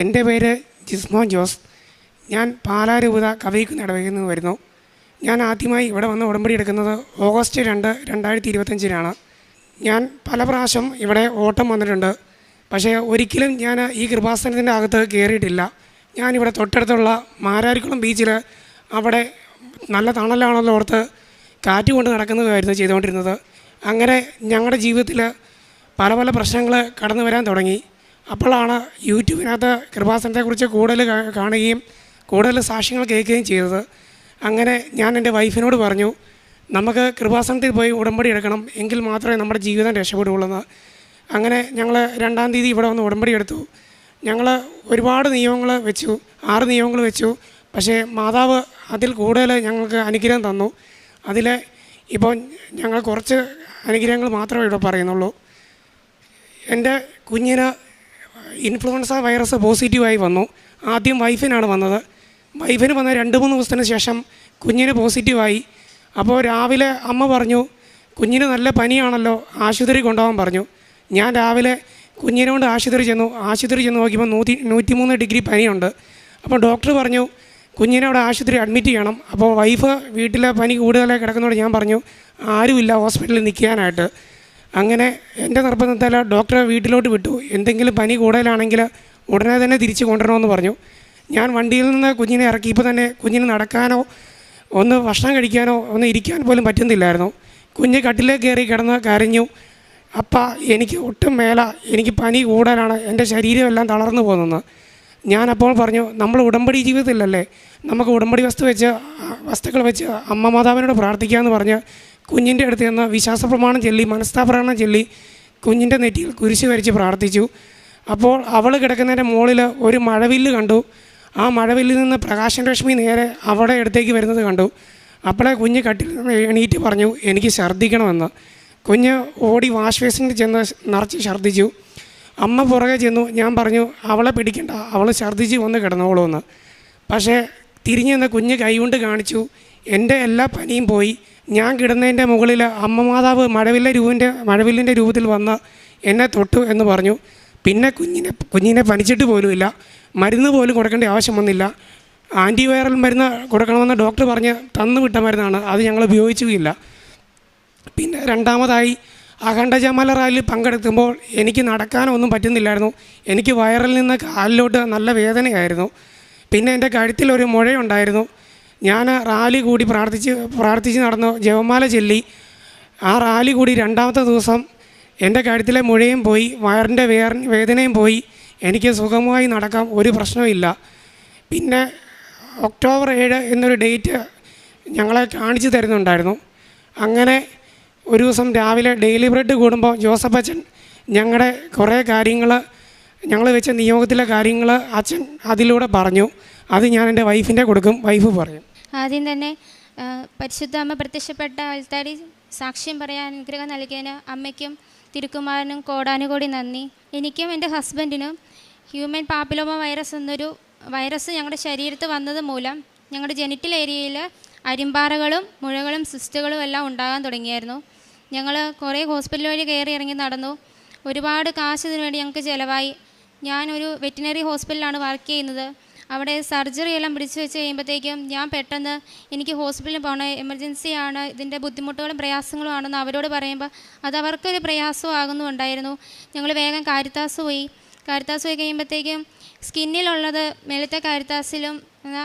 എന്റെ പേര് ജിസ്മോ ജോസ്. ഞാൻ പാലാരൂപത കവയിക്കുന്ന ഇടവകയിൽ നിന്ന് വരുന്നു. ഞാൻ ആദ്യമായി ഇവിടെ വന്ന് ഉടമ്പടി എടുക്കുന്നത് ഓഗസ്റ്റ് രണ്ട് രണ്ടായിരത്തി ഇരുപത്തഞ്ചിനാണ് ഞാൻ പല പ്രാവശ്യം ഇവിടെ ഓട്ടം വന്നിട്ടുണ്ട്. പക്ഷേ ഒരിക്കലും ഞാൻ ഈ കൃപാസനത്തിന്റെ അകത്ത് കയറിയിട്ടില്ല. ഞാനിവിടെ തൊട്ടടുത്തുള്ള മാരാരിക്കുളം ബീച്ചിൽ അവിടെ നല്ല തണലാണല്ലോ ഓർത്ത് കാറ്റ് കൊണ്ട് നടക്കുന്നതായിരുന്നു ചെയ്തുകൊണ്ടിരുന്നത്. അങ്ങനെ ഞങ്ങളുടെ ജീവിതത്തിൽ പല പല പ്രശ്നങ്ങൾ കടന്നു വരാൻ തുടങ്ങി. അപ്പോഴാണ് യൂട്യൂബിനകത്ത് കൃപാസനത്തെക്കുറിച്ച് കൂടുതൽ കാണുകയും കൂടുതൽ സാക്ഷ്യങ്ങൾ കേൾക്കുകയും ചെയ്തത്. അങ്ങനെ ഞാൻ എന്റെ വൈഫിനോട് പറഞ്ഞു നമുക്ക് കൃപാസനത്തിൽ പോയി ഉടമ്പടി എടുക്കണം എങ്കിൽ മാത്രമേ നമ്മുടെ ജീവിതം രക്ഷപ്പെടുകയുള്ളൂ അങ്ങനെ ഞങ്ങൾ രണ്ടാം തീയതി ഇവിടെ വന്ന് ഉടമ്പടി എടുത്തു. ഞങ്ങൾ ഒരുപാട് നിയമങ്ങൾ വെച്ചു ആറ് നിയമങ്ങൾ വെച്ചു. പക്ഷേ മാതാവ് അതിൽ കൂടുതൽ ഞങ്ങൾക്ക് അനുഗ്രഹം തന്നു. അതിൽ ഇപ്പോൾ ഞങ്ങൾ കുറച്ച് അനുഗ്രഹങ്ങൾ മാത്രമേ ഇവിടെ പറയുന്നുള്ളൂ. എന്റെ കുഞ്ഞിന് ഇൻഫ്ലുവൻസ വൈറസ് പോസിറ്റീവായി വന്നു. ആദ്യം വൈഫിനാണ് വന്നത്. വൈഫിന് വന്ന രണ്ട് മൂന്ന് ദിവസത്തിന് ശേഷം കുഞ്ഞിന് പോസിറ്റീവായി അപ്പോൾ രാവിലെ അമ്മ പറഞ്ഞു കുഞ്ഞിന് നല്ല പനിയാണല്ലോ ആശുപത്രി കൊണ്ടുപോകാൻ പറഞ്ഞു. ഞാൻ രാവിലെ കുഞ്ഞിനെ കൊണ്ട് ആശുപത്രി ചെന്നു. ആശുപത്രി ചെന്ന് നോക്കിയപ്പോൾ നൂറ്റി നൂറ്റിമൂന്ന് ഡിഗ്രി പനിയുണ്ട്. അപ്പോൾ ഡോക്ടർ പറഞ്ഞു കുഞ്ഞിനെ അവിടെ ആശുപത്രി അഡ്മിറ്റ് ചെയ്യണം. അപ്പോൾ വൈഫ് വീട്ടിലെ പനി കൂടുതലായി കിടക്കുന്നതോട് ഞാൻ പറഞ്ഞു ആരുമില്ല ഹോസ്പിറ്റലിൽ നിൽക്കാനായിട്ട്. അങ്ങനെ എന്റെ നിർബന്ധത്താൽ ഡോക്ടറെ വീട്ടിലോട്ട് വിട്ടു എന്തെങ്കിലും പനി കൂടുതലാണെങ്കിൽ ഉടനെ തന്നെ തിരിച്ച് കൊണ്ടുവരണമെന്ന് പറഞ്ഞു. ഞാൻ വണ്ടിയിൽ നിന്ന് കുഞ്ഞിനെ ഇറക്കി. ഇപ്പോൾ തന്നെ കുഞ്ഞിന് നടക്കാനോ ഒന്ന് ഭക്ഷണം കഴിക്കാനോ ഒന്ന് ഇരിക്കാൻ പോലും പറ്റുന്നില്ലായിരുന്നു. കുഞ്ഞ് കട്ടിലേക്ക് കയറി കിടന്ന് കരഞ്ഞു. അപ്പ എനിക്ക് ഒട്ടും മേല എനിക്ക് പനി കൂടാനാണ് എന്റെ ശരീരമെല്ലാം തളർന്നു പോകുന്നത് ഞാനപ്പോൾ പറഞ്ഞു നമ്മൾ ഉടമ്പടി ജീവിതത്തിലല്ലേ? നമുക്ക് ഉടമ്പടി വസ്തു വെച്ച് വസ്തുക്കൾ വെച്ച് അമ്മ മാതാവിനോട് പ്രാർത്ഥിക്കാമെന്ന് പറഞ്ഞ് കുഞ്ഞിന്റെ അടുത്ത് നിന്ന് വിശ്വാസ പ്രമാണം ചൊല്ലി മനസ്താപ്രമാണം ചൊല്ലി കുഞ്ഞിന്റെ നെറ്റിയിൽ കുരിശ് വരച്ച് പ്രാർത്ഥിച്ചു. അപ്പോൾ അവൾ കിടക്കുന്നതിന്റെ മുകളിൽ ഒരു മഴവില്ല് കണ്ടു. ആ മഴവില്ലിൽ നിന്ന് പ്രകാശൻ രശ്മി നേരെ അവിടെ അടുത്തേക്ക് വരുന്നത് കണ്ടു. അപ്പോഴേ കുഞ്ഞ് കട്ടിൽ നിന്ന് എണീറ്റ് പറഞ്ഞു എനിക്ക് ഛർദ്ദിക്കണമെന്ന്. കുഞ്ഞ് ഓടി വാഷ് ബേസിനിൽ ചെന്ന് നിറച്ച് ഛർദ്ദിച്ചു. അമ്മ പുറകെ ചെന്നു. ഞാൻ പറഞ്ഞു അവളെ പിടിക്കണ്ട. അവൾ ഛർദ്ദിച്ച് വന്ന് കിടന്നോളൂ എന്ന്. പക്ഷേ തിരിഞ്ഞു നിന്ന് കുഞ്ഞ് കൈകൊണ്ട് കാണിച്ചു എന്റെ എല്ലാ പനിയും പോയി. ഞാൻ കിടന്നതിന്റെ മുകളിൽ അമ്മ മാതാവ് മഴവില്ല രൂപിന്റെ മഴവില്ലിന്റെ രൂപത്തിൽ വന്ന് എന്നെ തൊട്ടു എന്ന് പറഞ്ഞു. പിന്നെ കുഞ്ഞിനെ കുഞ്ഞിനെ പനിച്ചിട്ട് പോലുമില്ല. മരുന്ന് പോലും കൊടുക്കേണ്ട ആവശ്യം വന്നില്ല. ആന്റിവൈറൽ മരുന്ന് കൊടുക്കണമെന്ന് ഡോക്ടർ പറഞ്ഞ് തന്നു വിട്ട മരുന്നാണ്. അത് ഞങ്ങൾ ഉപയോഗിച്ചുമില്ല പിന്നെ രണ്ടാമതായി അഖണ്ഡജമല റാലിയിൽ പങ്കെടുക്കുമ്പോൾ എനിക്ക് നടക്കാനൊന്നും പറ്റുന്നില്ലായിരുന്നു. എനിക്ക് വയറിൽ നിന്ന് കാലിലോട്ട് നല്ല വേദനയായിരുന്നു. പിന്നെ എന്റെ കഴുത്തിൽ ഒരു മുഴയുണ്ടായിരുന്നു. ഞാൻ റാലി കൂടി പ്രാർത്ഥിച്ച് പ്രാർത്ഥിച്ച് നടന്നു ജപമാല ചൊല്ലി. ആ റാലി കൂടി രണ്ടാമത്തെ ദിവസം എന്റെ കഴുത്തിലെ മുഴയും പോയി വയറിന്റെ വേർ വേദനയും പോയി. എനിക്ക് സുഖമായി നടക്കാം ഒരു പ്രശ്നവുമില്ല. പിന്നെ ഒക്ടോബർ ഏഴ് എന്നൊരു ഡേറ്റ് ഞങ്ങളെ കാണിച്ചു തരുന്നുണ്ടായിരുന്നു. അങ്ങനെ ഒരു ദിവസം രാവിലെ ഡെയിലി ബ്രെഡ് കൂടുമ്പോൾ ജോസഫ് അച്ഛൻ ഞങ്ങളുടെ കുറേ കാര്യങ്ങൾ ഞങ്ങൾ വെച്ച നിയോഗത്തിലെ കാര്യങ്ങൾ അച്ഛൻ അതിലൂടെ പറഞ്ഞു. അത് ഞാൻ എന്റെ വൈഫിന്റെ കൊടുക്കും വൈഫ് പറയും. ആദ്യം തന്നെ പരിശുദ്ധ അമ്മ പ്രത്യക്ഷപ്പെട്ട ആൾത്താരി സാക്ഷ്യം പറയാൻ അനുഗ്രഹം നൽകിയതിന് അമ്മയ്ക്കും തിരുക്കുമാരനും കോടാനുകോടി നന്ദി. എനിക്കും എന്റെ ഹസ്ബൻഡിനും ഹ്യൂമൻ പാപ്പിലോമ വൈറസ് എന്നൊരു വൈറസ് ഞങ്ങളുടെ ശരീരത്ത് വന്നത് മൂലം ഞങ്ങളുടെ ജെനിറ്റൽ ഏരിയയിൽ അരിമ്പാറകളും മുഴകളും സിസ്റ്റുകളും എല്ലാം ഉണ്ടാകാൻ തുടങ്ങിയായിരുന്നു. ഞങ്ങൾ കുറേ ഹോസ്പിറ്റൽ വഴി കയറി ഇറങ്ങി നടന്നു. ഒരുപാട് കാശ് ഇതിനു വേണ്ടി ഞങ്ങൾക്ക് ചിലവായി. ഞാനൊരു വെറ്റിനറി ഹോസ്പിറ്റലിലാണ് വർക്ക് ചെയ്യുന്നത്. അവിടെ സർജറി എല്ലാം പിടിച്ചു വെച്ച് കഴിയുമ്പോഴത്തേക്കും ഞാൻ പെട്ടെന്ന് എനിക്ക് ഹോസ്പിറ്റലിൽ പോകണം എമർജൻസി ആണ് ഇതിന്റെ ബുദ്ധിമുട്ടുകളും പ്രയാസങ്ങളും ആണെന്ന് അവരോട് പറയുമ്പോൾ അത് അവർക്കൊരു പ്രയാസവും ഞങ്ങൾ വേഗം കാരിത്താസ് പോയി. കാരിത്താസ് പോയി കഴിയുമ്പോഴത്തേക്കും സ്കിന്നിലുള്ളത് മേലത്തെ കാരിത്താസിലും എന്നാ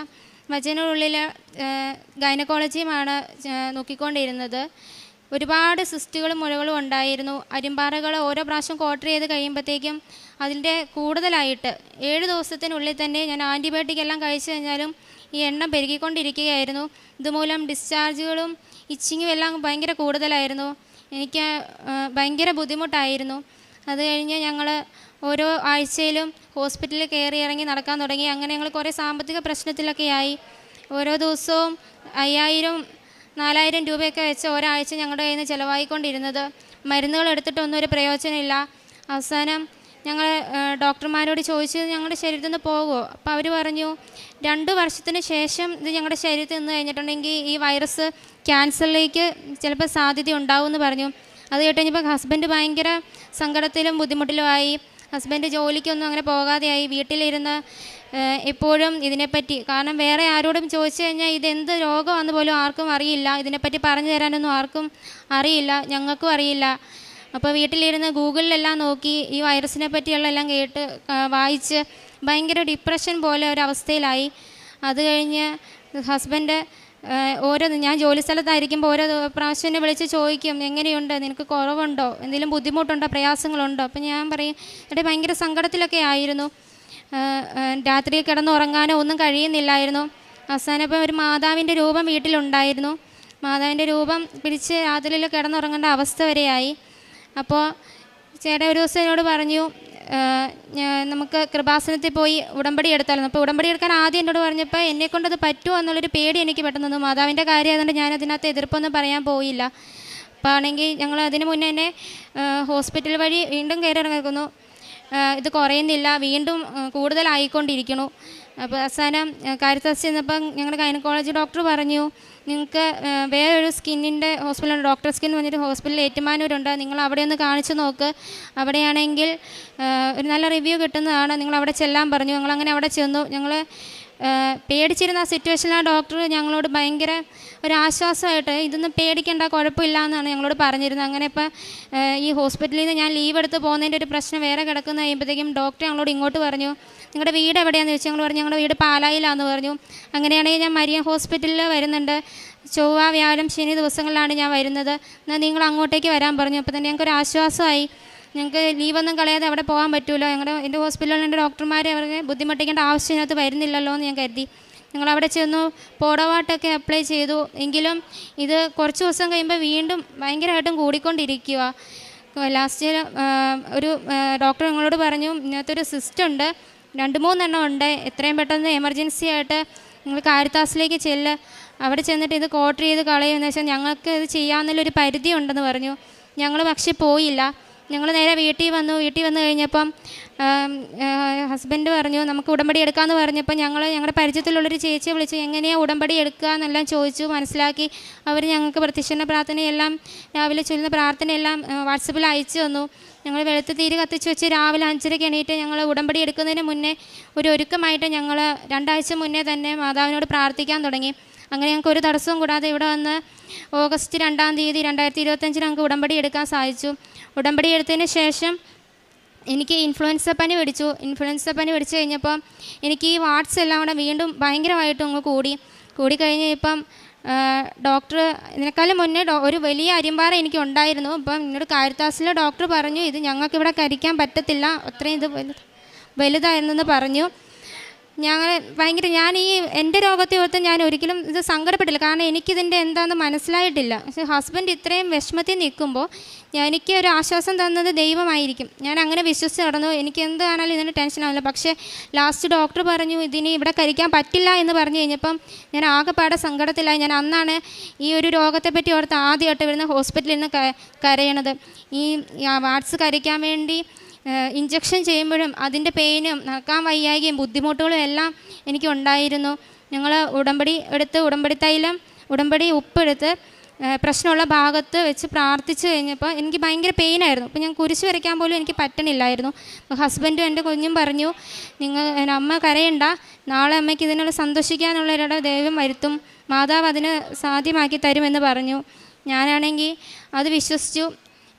വജനുള്ളിൽ ഗൈനക്കോളജിയുമാണ് നോക്കിക്കൊണ്ടിരുന്നത്. ഒരുപാട് സിസ്റ്റുകളും മുഴകളും ഉണ്ടായിരുന്നു. അരിമ്പാറകൾ ഓരോ പ്രാവശ്യം ക്വാർട്ടർ ചെയ്ത് കഴിയുമ്പോഴത്തേക്കും അതിന്റെ കൂടുതലായിട്ട് ഏഴ് ദിവസത്തിനുള്ളിൽ തന്നെ ഞാൻ ആന്റിബയോട്ടിക് എല്ലാം കഴിച്ചു കഴിഞ്ഞാലും ഈ എണ്ണം പെരുകിക്കൊണ്ടിരിക്കുകയായിരുന്നു. ഇതുമൂലം ഡിസ്ചാർജുകളും ഇച്ചിങ്ങും എല്ലാം ഭയങ്കര കൂടുതലായിരുന്നു. എനിക്ക് ഭയങ്കര ബുദ്ധിമുട്ടായിരുന്നു. അത് കഴിഞ്ഞ് ഞങ്ങൾ ഓരോ ആഴ്ചയിലും ഹോസ്പിറ്റലിൽ കയറി ഇറങ്ങി നടക്കാൻ തുടങ്ങി. അങ്ങനെ ഞങ്ങൾ കുറേ സാമ്പത്തിക പ്രശ്നത്തിലൊക്കെ ആയി. ഓരോ ദിവസവും അയ്യായിരം നാലായിരം രൂപയൊക്കെ വെച്ച് ഒരാഴ്ച ഞങ്ങളുടെ കയ്യിൽ നിന്ന് ചിലവായിക്കൊണ്ടിരുന്നത്. മരുന്നുകൾ എടുത്തിട്ടൊന്നും ഒരു പ്രയോജനമില്ല. അവസാനം ഞങ്ങൾ ഡോക്ടർമാരോട് ചോദിച്ചു ഞങ്ങളുടെ ശരീരത്തിൽ നിന്ന് പോകുമോ അപ്പോൾ അവർ പറഞ്ഞു രണ്ട് വർഷത്തിന് ശേഷം ഇത് ഞങ്ങളുടെ ശരീരത്തിൽ നിന്ന് കഴിഞ്ഞിട്ടുണ്ടെങ്കിൽ ഈ വൈറസ് ക്യാൻസറിലേക്ക് ചിലപ്പോൾ സാധ്യത ഉണ്ടാവും എന്ന് പറഞ്ഞു. അത് കഴിഞ്ഞപ്പോൾ ഹസ്ബൻഡ് ഭയങ്കര സങ്കടത്തിലും ബുദ്ധിമുട്ടിലുമായി ഹസ്ബൻഡ് ജോലിക്കൊന്നും അങ്ങനെ പോകാതെയായി വീട്ടിലിരുന്ന് എപ്പോഴും ഇതിനെപ്പറ്റി കാരണം വേറെ ആരോടും ചോദിച്ചു കഴിഞ്ഞാൽ ഇതെന്ത് രോഗമാണെന്ന് പോലും ആർക്കും അറിയില്ല. ഇതിനെപ്പറ്റി പറഞ്ഞു തരാനൊന്നും ആർക്കും അറിയില്ല. ഞങ്ങൾക്കും അറിയില്ല. അപ്പോൾ വീട്ടിലിരുന്ന് ഗൂഗിളിലെല്ലാം നോക്കി ഈ വൈറസിനെ പറ്റിയുള്ള എല്ലാം കേട്ട് വായിച്ച് ഭയങ്കര ഡിപ്രഷൻ പോലെ ഒരവസ്ഥയിലായി. അത് കഴിഞ്ഞ് ഹസ്ബൻഡ് ഓരോ ഞാൻ ജോലി സ്ഥലത്തായിരിക്കുമ്പോൾ ഓരോ പ്രാവശ്യം എന്നെ വിളിച്ച് ചോദിക്കും എങ്ങനെയുണ്ട്? നിനക്ക് കുറവുണ്ടോ? എന്തെങ്കിലും ബുദ്ധിമുട്ടുണ്ടോ? പ്രയാസങ്ങളുണ്ടോ? അപ്പം ഞാൻ പറയും എന്റെ ഭയങ്കര സങ്കടത്തിലൊക്കെ ആയിരുന്നു. രാത്രി കിടന്നുറങ്ങാനോ ഒന്നും കഴിയുന്നില്ലായിരുന്നു. അവസാനം ഇപ്പം ഒരു മാതാവിന്റെ രൂപം വീട്ടിലുണ്ടായിരുന്നു. മാതാവിന്റെ രൂപം പിടിച്ച് രാത്രിയിൽ കിടന്നുറങ്ങേണ്ട അവസ്ഥ വരെയായി. അപ്പോൾ ചേട്ടൻ ഒരു ദിവസം എന്നോട് പറഞ്ഞു നമുക്ക് കൃപാസനത്തിൽ പോയി ഉടമ്പടി എടുത്താലും? അപ്പോൾ ഉടമ്പടി എടുക്കാൻ ആദ്യം എന്നോട് പറഞ്ഞപ്പോൾ എന്നെ കൊണ്ട് അത് പറ്റുമോ എന്നുള്ളൊരു പേടി എനിക്ക് പെട്ടെന്ന് മാതാവിന്റെ കാര്യം ആയതുകൊണ്ട് ഞാൻ അതിനകത്ത് എതിർപ്പൊന്നും പറയാൻ പോയില്ല. അപ്പോൾ ആണെങ്കിൽ ഞങ്ങൾ അതിന് മുന്നേ തന്നെ ഹോസ്പിറ്റൽ വഴി വീണ്ടും കയറി ഇറങ്ങിക്കുന്നു ഇത് കുറയുന്നില്ല വീണ്ടും കൂടുതലായിക്കൊണ്ടിരിക്കണു അപ്പോൾ അവസാനം കാര്യത്തസ് ചെന്നപ്പം ഞങ്ങളുടെ ഗൈനക്കോളജി ഡോക്ടർ പറഞ്ഞു നിങ്ങൾക്ക് വേറെ വേറൊരു സ്കിന്നിന്റെ ഹോസ്പിറ്റലുണ്ട്. ഡോക്ടർ സ്കിൻ എന്ന് പറഞ്ഞിട്ട് ഹോസ്പിറ്റലിൽ ഏറ്റുമാനൂരുണ്ട്. നിങ്ങൾ അവിടെ ഒന്ന് കാണിച്ചു നോക്ക്. അവിടെയാണെങ്കിൽ ഒരു നല്ല റിവ്യൂ കിട്ടുന്നതാണ്. നിങ്ങൾ അവിടെ ചെല്ലാൻ പറഞ്ഞു. ഞങ്ങൾ അങ്ങനെ അവിടെ ചെന്നു. ഞങ്ങൾ പേടിച്ചിരുന്ന ആ സിറ്റുവേഷനിൽ ആ ഡോക്ടർ ഞങ്ങളോട് ഭയങ്കര ഒരു ആശ്വാസമായിട്ട് ഇതൊന്നും പേടിക്കേണ്ട കുഴപ്പമില്ല എന്നാണ് ഞങ്ങളോട് പറഞ്ഞിരുന്നത്. അങ്ങനെ ഇപ്പം ഈ ഹോസ്പിറ്റലിൽ നിന്ന് ഞാൻ ലീവ് എടുത്ത് പോകുന്നതിന്റെ ഒരു പ്രശ്നം വേറെ കിടക്കുന്ന. കഴിയുമ്പോഴത്തേക്കും ഡോക്ടർ ഞങ്ങളോട് ഇങ്ങോട്ട് പറഞ്ഞു നിങ്ങളുടെ വീട് എവിടെയാണെന്ന് ചോദിച്ചു? ഞങ്ങൾ പറഞ്ഞു ഞങ്ങളുടെ വീട് പാലായിലാന്ന് പറഞ്ഞു. അങ്ങനെയാണെങ്കിൽ ഞാൻ മരിയ ഹോസ്പിറ്റലിൽ വരുന്നുണ്ട്. ചൊവ്വ വ്യാഴം ശനി ദിവസങ്ങളിലാണ് ഞാൻ വരുന്നത്. എന്നാൽ നിങ്ങൾ അങ്ങോട്ടേക്ക് വരാൻ പറഞ്ഞു. അപ്പോൾ തന്നെ ഞങ്ങൾക്കൊരു ആശ്വാസമായി ഞങ്ങൾക്ക് ലീവൊന്നും കളയാതെ അവിടെ പോകാൻ പറ്റുമല്ലോ ഞങ്ങളുടെ എന്റെ ഹോസ്പിറ്റലിൽ എന്റെ ഡോക്ടർമാരെ അവർക്ക് ബുദ്ധിമുട്ടിക്കേണ്ട ആവശ്യം ഇതിനകത്ത് വരുന്നില്ലല്ലോ എന്ന് ഞാൻ കരുതി. ഞങ്ങൾ അവിടെ ചെന്നു പോടവാട്ടൊക്കെ അപ്ലൈ ചെയ്തു. എങ്കിലും ഇത് കുറച്ച് ദിവസം കഴിയുമ്പോൾ വീണ്ടും ഭയങ്കരമായിട്ടും കൂടിക്കൊണ്ടിരിക്കുക ലാസ്റ്റ് ഒരു ഡോക്ടർ ഞങ്ങളോട് പറഞ്ഞു ഇതിനകത്തൊരു സിസ്റ്റം ഉണ്ട്. രണ്ട് മൂന്നെണ്ണം ഉണ്ട്. എത്രയും പെട്ടെന്ന് എമർജൻസി ആയിട്ട് നിങ്ങൾ കാരിത്താസിലേക്ക് ചെല്ല്. അവിടെ ചെന്നിട്ട് ഇത് കോട്ടർ ചെയ്ത് കളയുമെന്ന് വെച്ചാൽ ഞങ്ങൾക്ക് ഇത് ചെയ്യാമെന്നുള്ളൊരു പരിധി ഉണ്ടെന്ന് പറഞ്ഞു. ഞങ്ങൾ പക്ഷേ പോയില്ല. ഞങ്ങൾ നേരെ വീട്ടിൽ വന്നു. വീട്ടിൽ വന്നു കഴിഞ്ഞപ്പം ഹസ്ബൻഡ് പറഞ്ഞു നമുക്ക് ഉടമ്പടി എടുക്കാമെന്ന് പറഞ്ഞപ്പോൾ ഞങ്ങൾ ഞങ്ങളുടെ പരിചയത്തിലുള്ളൊരു ചേച്ചിയെ വിളിച്ചു. എങ്ങനെയാണ് ഉടമ്പടി എടുക്കുക എന്നെല്ലാം ചോദിച്ചു മനസ്സിലാക്കി. അവർ ഞങ്ങൾക്ക് പ്രത്യക്ഷണ പ്രാർത്ഥനയെല്ലാം രാവിലെ ചൊല്ലുന്ന പ്രാർത്ഥനയെല്ലാം വാട്സപ്പിൽ അയച്ചു തന്നു. ഞങ്ങൾ വെളുത്ത് തീര് കത്തിച്ച് വെച്ച് രാവിലെ അഞ്ചരയ്ക്ക് എണീറ്റ് ഞങ്ങൾ ഉടമ്പടി എടുക്കുന്നതിന് മുന്നേ ഒരു ഒരുക്കമായിട്ട് ഞങ്ങൾ രണ്ടാഴ്ച മുന്നേ തന്നെ മാതാവിനോട് പ്രാർത്ഥിക്കാൻ തുടങ്ങി. അങ്ങനെ ഞങ്ങൾക്ക് ഒരു തടസ്സവും കൂടാതെ ഇവിടെ വന്ന് ഓഗസ്റ്റ് രണ്ടാം തീയതി രണ്ടായിരത്തി ഇരുപത്തഞ്ചിന് ഞങ്ങൾക്ക് ഉടമ്പടി എടുക്കാൻ സാധിച്ചു. ഉടമ്പടി എടുത്തതിന് ശേഷം എനിക്ക് ഇൻഫ്ലുവൻസ പനി പിടിച്ചു. ഇൻഫ്ലുവൻസ പനി പിടിച്ചു കഴിഞ്ഞപ്പം എനിക്ക് ഈ വാട്സ് എല്ലാം കൂടെ വീണ്ടും ഭയങ്കരമായിട്ട് അങ്ങ് കൂടി. കൂടി കഴിഞ്ഞ് ഇപ്പം ഡോക്ടർ ഇതിനേക്കാളും മുന്നേ ഒരു വലിയ അരിമ്പാറ എനിക്ക് ഉണ്ടായിരുന്നു. അപ്പം എന്നോട് കാരിത്താസിലെ ഡോക്ടർ പറഞ്ഞു ഇത് ഞങ്ങൾക്കിവിടെ കരിക്കാൻ പറ്റത്തില്ല. അത്രയും ഇത് വലുതായിരുന്നു വലുതായിരുന്നെന്ന് പറഞ്ഞു. ഞങ്ങൾ ഭയങ്കര ഞാൻ ഈ എന്റെ രോഗത്തെ ഓർത്ത് ഞാൻ ഒരിക്കലും ഇത് സങ്കടപ്പെട്ടില്ല. കാരണം എനിക്കിതിന്റെ എന്താണെന്ന് മനസ്സിലായിട്ടില്ല. പക്ഷേ ഹസ്ബൻഡ് ഇത്രയും വിഷമത്തിൽ നിൽക്കുമ്പോൾ എനിക്ക് ഒരു ആശ്വാസം തന്നത് ദൈവമായിരിക്കും. ഞാൻ അങ്ങനെ വിശ്വസിച്ച് നടന്നു. എനിക്ക് എന്താണാലും ഇതിന് ടെൻഷനാവില്ല പക്ഷേ ലാസ്റ്റ് ഡോക്ടർ പറഞ്ഞു ഇതിന് ഇവിടെ കഴിക്കാൻ പറ്റില്ല എന്ന് പറഞ്ഞു കഴിഞ്ഞപ്പം ഞാൻ ആകെപ്പാടെ സങ്കടത്തിലായി. ഞാൻ അന്നാണ് ഈ ഒരു രോഗത്തെപ്പറ്റി ഓർത്ത് ആദ്യമായിട്ട് വരുന്ന ഹോസ്പിറ്റലിൽ നിന്ന് കരയണത്. ഈ വാട്സ് കരയ്ക്കാൻ വേണ്ടി ഇഞ്ചക്ഷൻ ചെയ്യുമ്പോഴും അതിന്റെ പെയിനും നടക്കാൻ വയ്യായികയും ബുദ്ധിമുട്ടുകളും എല്ലാം എനിക്ക് ഉണ്ടായിരുന്നു ഞങ്ങൾ ഉടമ്പടി എടുത്ത് ഉടമ്പടി തൈലം ഉടമ്പടി ഉപ്പെടുത്ത് പ്രശ്നമുള്ള ഭാഗത്ത് വെച്ച് പ്രാർത്ഥിച്ച് കഴിഞ്ഞപ്പോൾ എനിക്ക് ഭയങ്കര പെയിനായിരുന്നു. അപ്പോൾ ഞാൻ കുരിശ് വരയ്ക്കാൻ പോലും എനിക്ക് പറ്റണില്ലായിരുന്നു. ഹസ്ബൻഡും എന്റെ കുഞ്ഞും പറഞ്ഞു നിങ്ങൾ അമ്മ കരയണ്ട. നാളെ അമ്മയ്ക്ക് ഇതിനുള്ള സന്തോഷിക്കാനുള്ളവരുടെ ദൈവം വരുത്തും. മാതാവ് അതിന് സാധ്യമാക്കി തരുമെന്ന് പറഞ്ഞു. ഞാനാണെങ്കിൽ അത് വിശ്വസിച്ചു.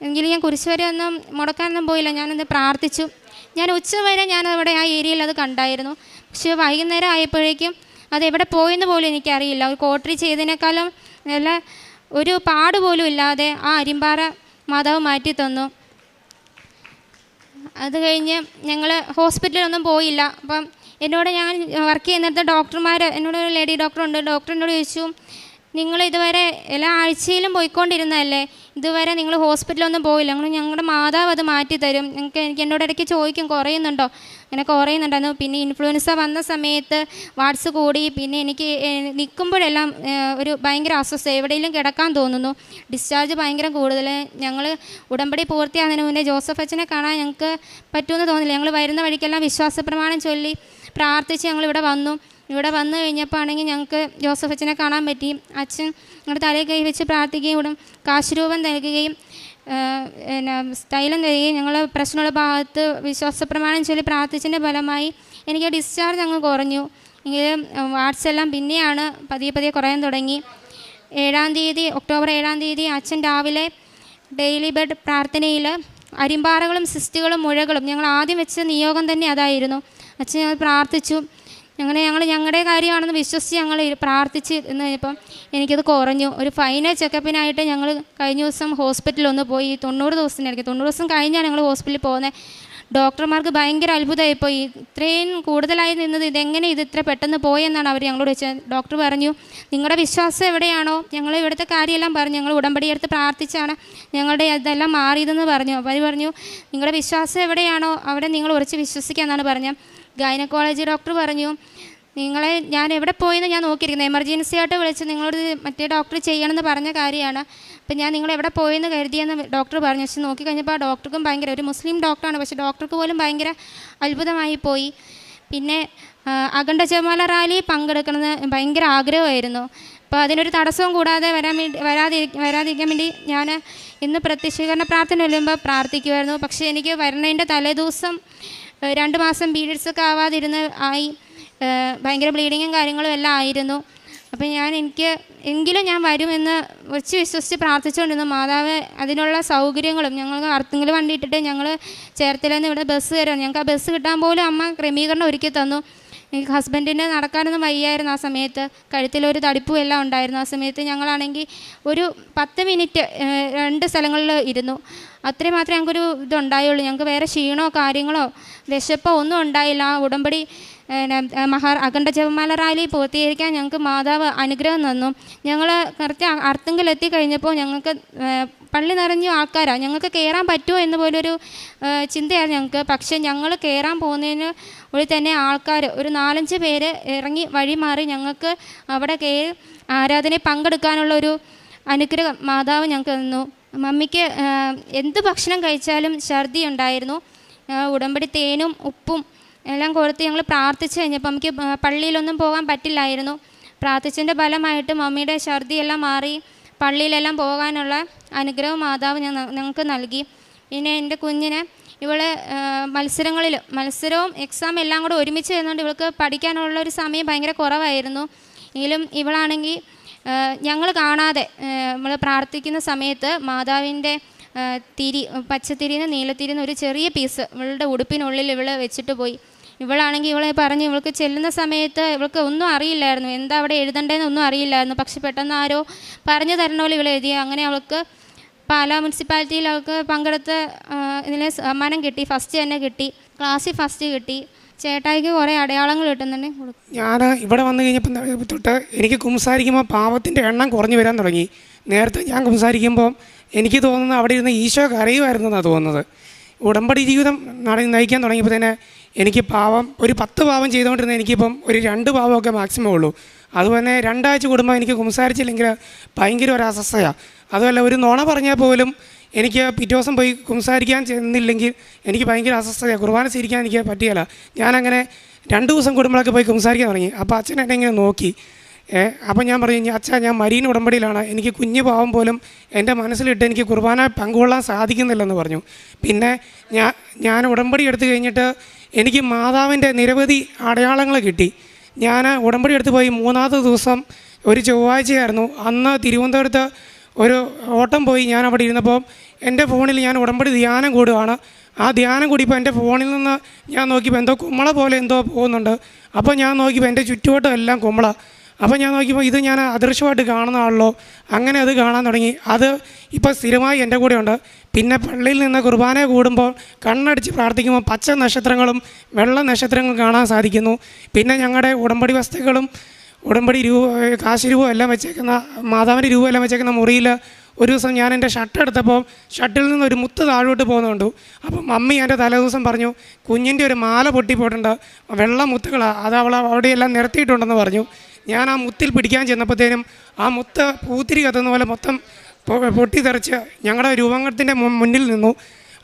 എങ്കിലും ഞാൻ കുരിശ് വരെ ഒന്നും മുടക്കാനൊന്നും പോയില്ല. ഞാനൊന്ന് പ്രാർത്ഥിച്ചു. ഞാൻ ഉച്ചവരെ ഞാൻ അവിടെ ആ ഏരിയയിൽ അത് കണ്ടായിരുന്നു. പക്ഷേ വൈകുന്നേരം ആയപ്പോഴേക്കും അത് എവിടെ പോയെന്ന് പോലും എനിക്കറിയില്ല. ഒരു കോട്ടറി ചെയ്തതിനേക്കാളും നല്ല ഒരു പാട് പോലും ഇല്ലാതെ ആ അരിമ്പാറ മാതാവ് മാറ്റി തന്നു. അത് കഴിഞ്ഞ് ഞങ്ങൾ ഹോസ്പിറ്റലിലൊന്നും പോയില്ല. അപ്പം എന്നോട് ഞാൻ വർക്ക് ചെയ്യുന്നിടത്ത് ഡോക്ടർമാർ എന്നോട് ഒരു ലേഡി ഡോക്ടർ എന്നോട് ചോദിച്ചു നിങ്ങൾ ഇതുവരെ എല്ലാ ആഴ്ചയിലും പോയിക്കൊണ്ടിരുന്നതല്ലേ? ഇതുവരെ നിങ്ങൾ ഹോസ്പിറ്റലൊന്നും പോയില്ല. ഞങ്ങൾ ഞങ്ങളുടെ മാതാവ് അത് മാറ്റി തരും. ഞങ്ങൾക്ക് എനിക്ക് എന്നോട് ഇടയ്ക്ക് ചോദിക്കും കുറയുന്നുണ്ടോ? അങ്ങനെ കുറയുന്നുണ്ടായിരുന്നു പിന്നെ ഇൻഫ്ലുവൻസ വന്ന സമയത്ത് വാട്സ് കൂടി. പിന്നെ എനിക്ക് നിൽക്കുമ്പോഴെല്ലാം ഒരു ഭയങ്കര അസ്വസ്ഥ. എവിടെയെങ്കിലും കിടക്കാൻ തോന്നുന്നു. ഡിസ്ചാർജ് ഭയങ്കര കൂടുതൽ ഞങ്ങൾ ഉടമ്പടി പൂർത്തിയാകുന്നതിന് മുന്നേ ജോസഫ് അച്ഛനെ കാണാൻ ഞങ്ങൾക്ക് പറ്റുമെന്ന് തോന്നില്ല ഞങ്ങൾ വരുന്ന വഴിക്കെല്ലാം വിശ്വാസ പ്രമാണം ചൊല്ലി പ്രാർത്ഥിച്ച് ഞങ്ങളിവിടെ വന്നു. ഇവിടെ വന്നു കഴിഞ്ഞപ്പോൾ ആണെങ്കിൽ ഞങ്ങൾക്ക് ജോസഫ് അച്ഛനെ കാണാൻ പറ്റി. അച്ഛൻ ഞങ്ങളുടെ തലയിൽ കൈ വെച്ച് പ്രാർത്ഥിക്കുകയും ഉടൻ കാശ് രൂപം നൽകുകയും പിന്നെ തൈലം തരികയും ഞങ്ങൾ പ്രശ്നമുള്ള ഭാഗത്ത് വിശ്വാസപ്രമാണം ചൊല്ലി പ്രാർത്ഥിച്ചതിന്റെ ഫലമായി എനിക്ക് ഡിസ്ചാർജ് അങ്ങ് കുറഞ്ഞു. എങ്കിലും വാർഡ്സ് എല്ലാം പിന്നെയാണ് പതിയെ പതിയെ കുറയാൻ തുടങ്ങി. ഏഴാം തീയതി ഒക്ടോബർ ഏഴാം തീയതി അച്ഛൻ രാവിലെ ഡെയിലി ബെഡ് പ്രാർത്ഥനയിൽ അരിമ്പാറകളും സിസ്റ്റുകളും മുഴകളും ഞങ്ങൾ ആദ്യം വെച്ച നിയോഗം തന്നെ അതായിരുന്നു. അച്ഛൻ ഞങ്ങൾ പ്രാർത്ഥിച്ചു. അങ്ങനെ ഞങ്ങൾ ഞങ്ങളുടെ കാര്യമാണെന്ന് വിശ്വസിച്ച് ഞങ്ങൾ പ്രാർത്ഥിച്ച് എന്ന് കഴിഞ്ഞപ്പം എനിക്കത് കുറഞ്ഞു. ഒരു ഫൈനൽ ചെക്കപ്പിനായിട്ട് ഞങ്ങൾ കഴിഞ്ഞ ദിവസം ഹോസ്പിറ്റലിൽ ഒന്ന് പോയി. തൊണ്ണൂറ് ദിവസത്തിനിടയ്ക്ക് തൊണ്ണൂറ് ദിവസം കഴിഞ്ഞാണ് ഞങ്ങൾ ഹോസ്പിറ്റലിൽ പോകുന്നത് ഡോക്ടർമാർക്ക് ഭയങ്കര അത്ഭുതമായിപ്പോയി. ഇത്രയും കൂടുതലായി നിന്നത് ഇതെങ്ങനെ ഇത് ഇത്ര പെട്ടെന്ന് പോയെന്നാണ് അവർ ഞങ്ങളോട് വെച്ചത് ഡോക്ടർ പറഞ്ഞു നിങ്ങളുടെ വിശ്വാസം എവിടെയാണോ? ഞങ്ങൾ ഇവിടുത്തെ കാര്യമെല്ലാം പറഞ്ഞു. ഞങ്ങൾ ഉടമ്പടി എടുത്ത് പ്രാർത്ഥിച്ചാണ് ഞങ്ങളുടെ ഇതെല്ലാം മാറിയതെന്ന് പറഞ്ഞു. അവർ പറഞ്ഞു നിങ്ങളുടെ വിശ്വാസം എവിടെയാണോ? അവിടെ നിങ്ങൾ ഉറച്ച് വിശ്വസിക്കാമെന്നാണ് പറഞ്ഞത്. ഗൈനക്കോളജി ഡോക്ടർ പറഞ്ഞു നിങ്ങളെ ഞാൻ എവിടെ പോയെന്ന് ഞാൻ നോക്കിയിരിക്കുന്നത് എമർജൻസി ആയിട്ട് വിളിച്ച് നിങ്ങളോട് മറ്റേ ഡോക്ടർ ചെയ്യണമെന്ന് പറഞ്ഞ കാര്യമാണ്. അപ്പം ഞാൻ നിങ്ങൾ എവിടെ പോയെന്ന് കരുതിയെന്ന് ഡോക്ടർ പറഞ്ഞു. പക്ഷെ നോക്കി കഴിഞ്ഞപ്പോൾ ആ ഡോക്ടർക്കും ഭയങ്കര ഒരു മുസ്ലിം ഡോക്ടറാണ്. പക്ഷേ ഡോക്ടർക്ക് പോലും ഭയങ്കര അത്ഭുതമായി പോയി. പിന്നെ അഖണ്ഡ ജമാല റാലി പങ്കെടുക്കണമെന്ന് ഭയങ്കര ആഗ്രഹമായിരുന്നു. അപ്പോൾ അതിനൊരു തടസ്സവും കൂടാതെ വരാൻ വേണ്ടി വരാതി വരാതിരിക്കാൻ വേണ്ടി ഞാൻ ഇന്ന് പ്രത്യക്ഷീകരണ പ്രാർത്ഥന വരുമ്പോൾ പ്രാർത്ഥിക്കുമായിരുന്നു പക്ഷേ എനിക്ക് വരുന്നതിന്റെ തലേദിവസം രണ്ട് മാസം പീരീഡ്സ് ഒക്കെ ആവാതിരുന്ന് ആയി. ഭയങ്കര ബ്ലീഡിങ്ങും കാര്യങ്ങളും എല്ലാം ആയിരുന്നു. അപ്പം ഞാൻ എനിക്ക് എങ്കിലും ഞാൻ വരുമെന്ന് വെച്ച് വിശ്വസിച്ച് പ്രാർത്ഥിച്ചുകൊണ്ടിരുന്നു. മാതാവ് അതിനുള്ള സൗകര്യങ്ങളും ഞങ്ങൾ അർത്തുങ്കൽ വണ്ടി ഇട്ടിട്ട് ഞങ്ങൾ ചേർത്തലെന്ന് ഇവിടെ ബസ് കയറാം ഞങ്ങൾക്ക് ആ ബസ് കിട്ടാൻ പോലും അമ്മ ക്രമീകരണം ഒരുക്കി തന്നു. എനിക്ക് ഹസ്ബൻഡിന് നടക്കാനൊന്നും വയ്യായിരുന്നു ആ സമയത്ത്. കഴുത്തിലൊരു തടിപ്പും എല്ലാം ഉണ്ടായിരുന്നു. ആ സമയത്ത് ഞങ്ങളാണെങ്കിൽ ഒരു പത്ത് മിനിറ്റ് രണ്ട് സ്ഥലങ്ങളിൽ ഇരുന്നു. അത്രയും മാത്രമേ ഞങ്ങൾക്കൊരു ഇതുണ്ടായുള്ളൂ. ഞങ്ങൾക്ക് വേറെ ക്ഷീണമോ കാര്യങ്ങളോ വിശപ്പോ ഒന്നും ഉണ്ടായില്ല. ആ ഉടമ്പടി മഹാ അഖണ്ഡ ജപമാല റാലി പൂർത്തീകരിക്കാൻ ഞങ്ങൾക്ക് മാതാവ് അനുഗ്രഹം തന്നു. ഞങ്ങൾ കറക്റ്റ് അർത്തുങ്കലെത്തി കഴിഞ്ഞപ്പോൾ ഞങ്ങൾക്ക് പള്ളി നിറഞ്ഞ ആൾക്കാരാണ് ഞങ്ങൾക്ക് കയറാൻ പറ്റുമോ എന്ന് പോലൊരു ചിന്തയാണ് ഞങ്ങൾക്ക്. പക്ഷേ ഞങ്ങൾ കയറാൻ പോകുന്നതിന് ഉള്ളിൽ തന്നെ ആൾക്കാർ ഒരു നാലഞ്ച് പേര് ഇറങ്ങി വഴി മാറി ഞങ്ങൾക്ക് അവിടെ കയറി ആരാധനയിൽ പങ്കെടുക്കാനുള്ള ഒരു അനുഗ്രഹം മാതാവ് ഞങ്ങൾക്ക് തന്നു. മമ്മിക്ക് എന്ത് ഭക്ഷണം കഴിച്ചാലും ഛർദി ഉണ്ടായിരുന്നു. ഉടമ്പടി തേനും ഉപ്പും എല്ലാം കൊടുത്ത് ഞങ്ങൾ പ്രാർത്ഥിച്ചു കഴിഞ്ഞപ്പോൾ ഏഹ്, പള്ളിയിലൊന്നും പോകാൻ പറ്റില്ലായിരുന്നു. പ്രാർത്ഥിച്ചതിന്റെ ഫലമായിട്ട് മമ്മിയുടെ ഛർദിയെല്ലാം മാറി. പള്ളിയിലെല്ലാം പോകാനുള്ള അനുഗ്രഹം മാതാവ് ഞാൻ ഞങ്ങൾക്ക് നൽകി. പിന്നെ എന്റെ കുഞ്ഞിനെ ഇവൾ മത്സരങ്ങളിൽ മത്സരവും എക്സാം എല്ലാം കൂടെ ഒരുമിച്ച് ചെയ്യുന്നതുകൊണ്ട് ഇവൾക്ക് പഠിക്കാനുള്ള ഒരു സമയം ഭയങ്കര കുറവായിരുന്നു. എങ്കിലും ഇവളാണെങ്കിൽ ഞങ്ങൾ കാണാതെ നമ്മൾ പ്രാർത്ഥിക്കുന്ന സമയത്ത് മാതാവിന്റെ തിരി പച്ചത്തിരിന്ന് നീലത്തിരിന്ന് ഒരു ചെറിയ പീസ് ഇവളുടെ ഉടുപ്പിനുള്ളിൽ ഇവൾ വെച്ചിട്ട് പോയി. ഇവളാണെങ്കിൽ ഇവളെ പറഞ്ഞ് ഇവൾക്ക് ചെല്ലുന്ന സമയത്ത് ഇവൾക്ക് ഒന്നും അറിയില്ലായിരുന്നു. എന്താ അവിടെ എഴുതണ്ടേന്ന് ഒന്നും അറിയില്ലായിരുന്നു. പക്ഷെ പെട്ടെന്ന് ആരോ പറഞ്ഞു തരണ പോലെ ഇവൾ എഴുതി. അങ്ങനെ അവൾക്ക് പാലാ മുനിസിപ്പാലിറ്റിയിൽ അവൾക്ക് പങ്കെടുത്ത് ഇതിലെ സമ്മാനം കിട്ടി. ഫസ്റ്റ് തന്നെ കിട്ടി. ക്ലാസ്സിൽ ഫസ്റ്റ് കിട്ടി. ചേട്ടായിക്ക് കുറേ അടയാളങ്ങൾ കിട്ടുന്നുണ്ട്. ഞാൻ ഇവിടെ വന്നു കഴിഞ്ഞപ്പോൾ തൊട്ട് എനിക്ക് കുംസാരിക്കുമ്പോൾ പാപത്തിന്റെ എണ്ണം കുറഞ്ഞു വരാൻ തുടങ്ങി. നേരത്തെ ഞാൻ കുംസാരിക്കുമ്പോൾ എനിക്ക് തോന്നുന്നത് അവിടെ ഇരുന്ന് ഈശോ കരയുമായിരുന്നെന്നാണ് തോന്നുന്നത്. ഉടമ്പടി ജീവിതം നയിക്കാൻ തുടങ്ങിയപ്പോൾ തന്നെ എനിക്ക് പാവം ഒരു പത്ത് പാവം ചെയ്തുകൊണ്ടിരുന്ന എനിക്കിപ്പം ഒരു രണ്ട് പാവമൊക്കെ മാക്സിമം ഉള്ളൂ. അതുപോലെ രണ്ടാഴ്ച കൂടുമ്പോൾ എനിക്ക് കുംസാരിച്ചില്ലെങ്കിൽ ഭയങ്കര ഒരു അസ്വസ്ഥയാണ് അതുമല്ല ഒരു നോണ പറഞ്ഞാൽ പോലും എനിക്ക് പിറ്റേ ദിവസം പോയി കുംസാരിക്കാൻ ചെന്നില്ലെങ്കിൽ എനിക്ക് ഭയങ്കര അസ്വസ്ഥതയാണ് കുർബാന സ്വീകരിക്കാൻ എനിക്ക് പറ്റിയല്ല. ഞാനങ്ങനെ രണ്ട് ദിവസം കുടുംബങ്ങളൊക്കെ പോയി കുംസാരിക്കാൻ തുടങ്ങി. അപ്പോൾ അച്ഛൻ എന്നെ ഇങ്ങനെ നോക്കി. അപ്പം ഞാൻ പറഞ്ഞു "ഞാൻ- അച്ഛാ ഞാൻ മരീൻ ഉടമ്പടിയിലാണ്. എനിക്ക് കുഞ്ഞു പാവം പോലും എന്റെ മനസ്സിലിട്ട് എനിക്ക് കുർബാന പങ്കുകൊള്ളാൻ സാധിക്കുന്നില്ലെന്ന് പറഞ്ഞു. പിന്നെ ഞാൻ ഞാൻ ഉടമ്പടി എടുത്തു കഴിഞ്ഞിട്ട് എനിക്ക് മാതാവിന്റെ നിരവധി അടയാളങ്ങൾ കിട്ടി. ഞാൻ ഉടമ്പടി എടുത്ത് പോയി മൂന്നാമത്തെ ദിവസം ഒരു ചൊവ്വാഴ്ചയായിരുന്നു. അന്ന് തിരുവനന്തപുരത്ത് ഒരു ഓട്ടം പോയി. ഞാൻ അവിടെ ഇരുന്നപ്പോൾ എന്റെ ഫോണിൽ ഞാൻ ഉടമ്പടി ധ്യാനം കൂടുകയാണ് ആ ധ്യാനം കൂടിയപ്പോൾ എന്റെ ഫോണിൽ നിന്ന് ഞാൻ നോക്കിയപ്പോൾ എന്തോ കുമ്മള പോലെ എന്തോ പോകുന്നുണ്ട്. അപ്പോൾ ഞാൻ നോക്കിയപ്പോൾ എന്റെ ചുറ്റുവട്ടം എല്ലാം കുമ്മള അപ്പോൾ ഞാൻ നോക്കിയപ്പോൾ ഇത് ഞാൻ അദൃശ്യമായിട്ട് കാണുന്ന ആളല്ലോ അങ്ങനെ അത് കാണാൻ തുടങ്ങി. അത് ഇപ്പോൾ സ്ഥിരമായി എന്റെ കൂടെ ഉണ്ട്. പിന്നെ പള്ളിയിൽ നിന്ന് കുർബാന കൂടുമ്പോൾ കണ്ണടിച്ച് പ്രാർത്ഥിക്കുമ്പോൾ പച്ച നക്ഷത്രങ്ങളും വെള്ള നക്ഷത്രങ്ങളും കാണാൻ സാധിക്കുന്നു. പിന്നെ ഞങ്ങളുടെ ഉടമ്പടി വസ്തുക്കളും ഉടമ്പടി രൂപ കാശ് എല്ലാം വെച്ചേക്കുന്ന മാതാവിന്റെ രൂപം എല്ലാം വെച്ചേക്കുന്ന മുറിയിൽ ഒരു ദിവസം ഞാൻ എന്റെ ഷർട്ട് എടുത്തപ്പോൾ ഷർട്ടിൽ നിന്ന് ഒരു മുത്ത് താഴോട്ട് പോകുന്നുണ്ട്. അപ്പം മമ്മി എന്റെ തലേദിവസം പറഞ്ഞു കുഞ്ഞിന്റെ ഒരു മാല പൊട്ടിപ്പോയിട്ടുണ്ട്. വെള്ള മുത്തുകളാണ് അത് അവൾ അവിടെയെല്ലാം നിരത്തിയിട്ടുണ്ടെന്ന് പറഞ്ഞു. ഞാൻ ആ മുത്തിൽ പിടിക്കാൻ ചെന്നപ്പോഴത്തേനും ആ മുത്ത് പൂത്തിരി കത്തുന്ന പോലെ മൊത്തം പൊട്ടിത്തെറിച്ച് ഞങ്ങളുടെ രൂപങ്ങത്തിന്റെ മുന്നിൽ നിന്നു.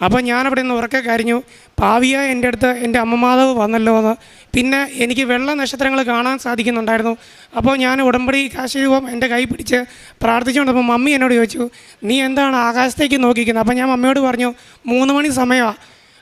അപ്പോൾ ഞാനവിടെ നിന്ന് ഉറക്കെ കരഞ്ഞു. പാവിയ എന്റെ അടുത്ത് എന്റെ അമ്മമാതാവ് വന്നല്ലോ എന്ന്. പിന്നെ എനിക്ക് വെള്ള നക്ഷത്രങ്ങൾ കാണാൻ സാധിക്കുന്നുണ്ടായിരുന്നു. അപ്പോൾ ഞാൻ ഉടമ്പടി കാശരൂപം എന്റെ കൈ പിടിച്ച് പ്രാർത്ഥിച്ചുകൊണ്ടപ്പോൾ മമ്മി എന്നോട് ചോദിച്ചു നീ എന്താണ് ആകാശത്തേക്ക് നോക്കിക്കുന്നത് അപ്പോൾ ഞാൻ മമ്മിയോട് പറഞ്ഞു മൂന്ന് മണി സമയമാണ്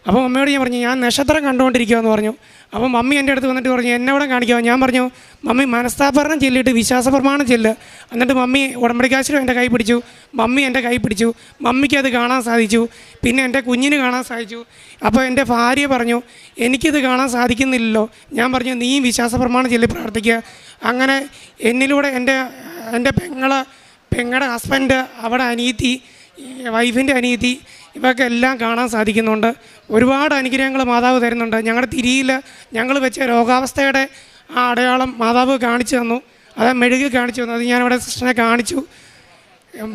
അപ്പോൾ മമ്മിയോട് ഞാൻ പറഞ്ഞു ഞാൻ നക്ഷത്രം കണ്ടുകൊണ്ടിരിക്കുകയെന്ന് പറഞ്ഞു. അപ്പോൾ മമ്മി എന്റെ അടുത്ത് വന്നിട്ട് പറഞ്ഞു എന്നെ ഇവിടെ കാണിക്കാമോ ഞാൻ പറഞ്ഞു മമ്മി മനസ്താപരണം ചെല്ലിയിട്ട് വിശ്വാസ പ്രമാണം ചെല്ല്. എന്നിട്ട് മമ്മി ഉടമ്പടിക്കാശിലും എന്റെ കൈ പിടിച്ചു മമ്മി എന്റെ കൈ പിടിച്ചു മമ്മിക്ക് അത് കാണാൻ സാധിച്ചു പിന്നെ എന്റെ കുഞ്ഞിന് കാണാൻ സാധിച്ചു. അപ്പോൾ എന്റെ ഭാര്യ പറഞ്ഞു എനിക്കിത് കാണാൻ സാധിക്കുന്നില്ലല്ലോ. ഞാൻ പറഞ്ഞു നീ വിശ്വാസ പ്രമാണം ചെല്ലി പ്രാർത്ഥിക്കുക. അങ്ങനെ എന്നിലൂടെ എന്റെ എന്റെ പെങ്ങളെ പെങ്ങളുടെ ഹസ്ബൻഡ് അവിടെ അനിയത്തി വൈഫിന്റെ അനിയത്തി ഇവയൊക്കെ എല്ലാം കാണാൻ സാധിക്കുന്നുണ്ട്. ഒരുപാട് അനുഗ്രഹങ്ങൾ മാതാവ് തരുന്നുണ്ട്. ഞങ്ങളുടെ തിരിയിൽ ഞങ്ങൾ വെച്ച രോഗാവസ്ഥയുടെ ആ അടയാളം മാതാവ് കാണിച്ചു തന്നു. അത് മെഴുകി കാണിച്ചു തന്നു. അത് ഞാനിവിടെ സിസ്റ്ററിനെ കാണിച്ചു.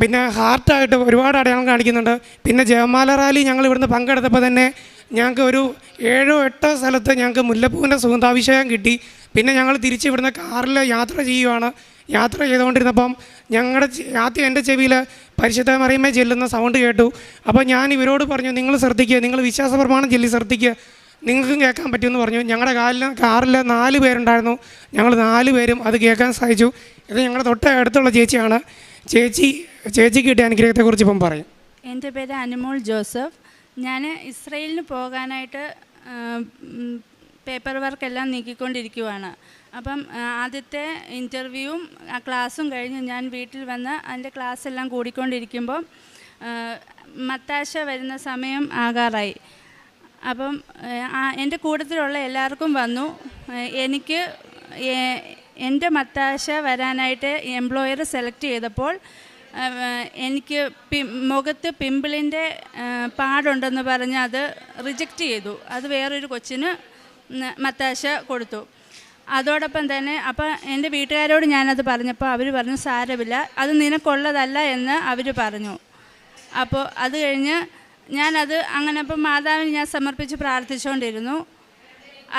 പിന്നെ ഹാർട്ടായിട്ട് ഒരുപാട് അടയാളം കാണിക്കുന്നുണ്ട്. പിന്നെ ജയമാല റാലി ഞങ്ങൾ ഇവിടുന്ന് പങ്കെടുത്തപ്പോൾ തന്നെ ഞങ്ങൾക്ക് ഒരു ഏഴോ എട്ടോ സ്ഥലത്ത് ഞങ്ങൾക്ക് മുല്ലപ്പൂവിന്റെ സുഗന്ധാഭിഷേകം കിട്ടി. പിന്നെ ഞങ്ങൾ തിരിച്ച് ഇവിടുന്ന് കാറിൽ യാത്ര ചെയ്യുവാണ്. യാത്ര ചെയ്തുകൊണ്ടിരുന്നപ്പം ഞങ്ങളുടെ യാത്ര എന്റെ ചെവിയിൽ പരിശുദ്ധ മറിയമ്മേ ചെല്ലുന്ന സൗണ്ട് കേട്ടു. അപ്പോൾ ഞാൻ ഇവരോട് പറഞ്ഞു നിങ്ങൾ ശ്രദ്ധിക്കുക നിങ്ങൾ വിശ്വാസ പ്രമാണം ചെല്ലി ശ്രദ്ധിക്കുക. നിങ്ങൾക്കും കേൾക്കാൻ പറ്റുമെന്ന് പറഞ്ഞു. ഞങ്ങളുടെ കാലിൽ കാറിൽ നാല് പേരുണ്ടായിരുന്നു. ഞങ്ങൾ നാല് പേരും അത് കേൾക്കാൻ സാധിച്ചു ഇത് ഞങ്ങളുടെ തൊട്ട അടുത്തുള്ള ചേച്ചിയാണ്. ചേച്ചി ചേച്ചിക്ക് കിട്ടിയ അനുഗ്രഹത്തെക്കുറിച്ച് ഇപ്പം പറയും. എന്റെ പേര് അനുമോൾ ജോസഫ്. ഞാൻ ഇസ്രയേലിന് പോകാനായിട്ട് പേപ്പർ വർക്കെല്ലാം നീക്കിക്കൊണ്ടിരിക്കുവാണ്. അപ്പം ആദ്യത്തെ ഇന്റർവ്യൂവും ആ ക്ലാസ്സും കഴിഞ്ഞ് ഞാൻ വീട്ടിൽ വന്ന് അതിന്റെ ക്ലാസ് എല്ലാം കൂടിക്കൊണ്ടിരിക്കുമ്പോൾ മത്താശ വരുന്ന സമയം ആകാറായി. അപ്പം എന്റെ കൂട്ടത്തിലുള്ള എല്ലാവർക്കും വന്നു. എനിക്ക് എന്റെ മത്താശ വരാനായിട്ട് എംപ്ലോയർ സെലക്ട് ചെയ്തപ്പോൾ എനിക്ക് പി മുഖത്ത് പിമ്പിളിന്റെ പാടുണ്ടെന്ന് പറഞ്ഞ് അത് റിജക്റ്റ് ചെയ്തു. അത് വേറൊരു കൊച്ചിന് മത്താശ കൊടുത്തു. അതോടൊപ്പം തന്നെ അപ്പം എന്റെ വീട്ടുകാരോട് ഞാനത് പറഞ്ഞപ്പോൾ അവർ പറഞ്ഞു സാരമില്ല അത് നിനക്കുള്ളതല്ല എന്ന് അവർ പറഞ്ഞു. അപ്പോൾ അത് കഴിഞ്ഞ് ഞാനത് അങ്ങനെ അപ്പം മാതാവിന് ഞാൻ സമർപ്പിച്ച് പ്രാർത്ഥിച്ചുകൊണ്ടിരുന്നു.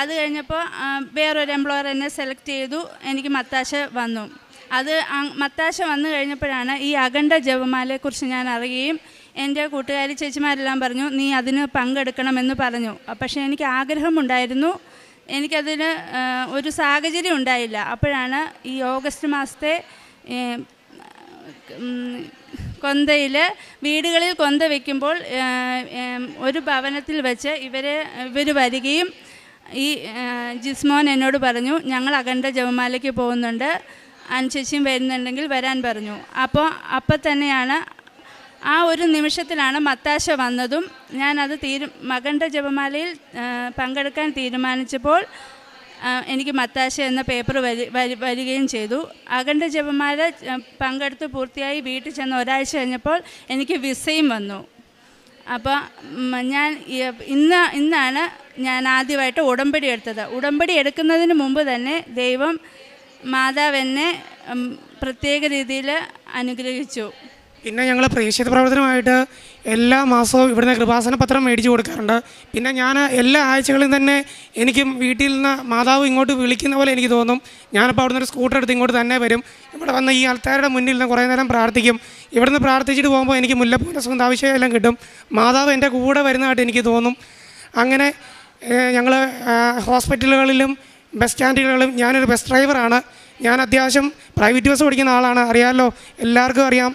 അത് കഴിഞ്ഞപ്പോൾ വേറൊരു എംപ്ലോയർ എന്നെ സെലക്ട് ചെയ്തു എനിക്ക് മത്താശ വന്നു. അത് മത്താശ വന്നു കഴിഞ്ഞപ്പോഴാണ് ഈ അഖണ്ഡ ജപമാലയെക്കുറിച്ച് ഞാൻ അറിയുകയും എന്റെ കൂട്ടുകാരി ചേച്ചിമാരെല്ലാം പറഞ്ഞു നീ അതിന് പങ്കെടുക്കണമെന്ന് പറഞ്ഞു. പക്ഷേ എനിക്ക് ആഗ്രഹമുണ്ടായിരുന്നു എനിക്കതിന് ഒരു സാഹചര്യം ഉണ്ടായില്ല. അപ്പോഴാണ് ഈ ഓഗസ്റ്റ് മാസത്തെ കൊന്തയിൽ വീടുകളിൽ കൊന്ത വയ്ക്കുമ്പോൾ ഒരു ഭവനത്തിൽ വെച്ച് ഇവരെ ഇവർ വരികയും ഈ ജിസ്മോൻ എന്നോട് പറഞ്ഞു ഞങ്ങൾ അഖണ്ഡ ജപമാലയ്ക്ക് പോകുന്നുണ്ട്. അനുശേഷിയും വരുന്നുണ്ടെങ്കിൽ വരാൻ പറഞ്ഞു. അപ്പോൾ അപ്പം തന്നെയാണ് ആ ഒരു നിമിഷത്തിലാണ് മത്താശ വന്നതും ഞാനത് തീരു മകണ്ട ജപമാലയിൽ പങ്കെടുക്കാൻ തീരുമാനിച്ചപ്പോൾ എനിക്ക് മത്താശ എന്ന പേപ്പർ വരി വരി വരികയും ചെയ്തു. അകണ്ട ജപമാല പങ്കെടുത്ത് പൂർത്തിയായി വീട്ടിൽ ചെന്ന് ഒരാഴ്ച കഴിഞ്ഞപ്പോൾ എനിക്ക് വിസയും വന്നു. അപ്പോൾ ഞാൻ ഇന്ന് ഇന്നാണ് ഞാൻ ആദ്യമായിട്ട് ഉടമ്പടി എടുത്തത്. ഉടമ്പടി എടുക്കുന്നതിന് മുമ്പ് തന്നെ ദൈവം മാതാവ് എന്നെ പ്രത്യേക രീതിയിൽ അനുഗ്രഹിച്ചു. പിന്നെ ഞങ്ങൾ പ്രേക്ഷിത പ്രവർത്തനമായിട്ട് എല്ലാ മാസവും ഇവിടുന്ന് കൃപാസന പത്രം മേടിച്ചു കൊടുക്കാറുണ്ട്. പിന്നെ ഞാൻ എല്ലാ ആഴ്ചകളിലും തന്നെ എനിക്ക് വീട്ടിൽ നിന്ന് മാതാവ് ഇങ്ങോട്ട് വിളിക്കുന്ന പോലെ എനിക്ക് തോന്നും. ഞാനിപ്പോൾ അവിടുന്ന് ഒരു സ്കൂട്ടർ എടുത്ത് ഇങ്ങോട്ട് തന്നെ വരും. ഇവിടെ വന്ന് ഈ ആൾക്കാരുടെ മുന്നിൽ നിന്ന് കുറേ നേരം പ്രാർത്ഥിക്കും. ഇവിടുന്ന് പ്രാർത്ഥിച്ചിട്ട് പോകുമ്പോൾ എനിക്ക് മുല്ലപ്പൂവിന്റെ സുഗന്ധ ആവശ്യം എല്ലാം കിട്ടും. മാതാവ് എന്റെ കൂടെ വരുന്നതായിട്ട് എനിക്ക് തോന്നും. അങ്ങനെ ഞങ്ങൾ ഹോസ്പിറ്റലുകളിലും ബസ് സ്റ്റാൻഡുകളിലും ഞാനൊരു ബസ് ഡ്രൈവറാണ്. ഞാൻ അത്യാവശ്യം പ്രൈവറ്റ് ബസ് ഓടിക്കുന്ന ആളാണ്. അറിയാമല്ലോ എല്ലാവർക്കും അറിയാം.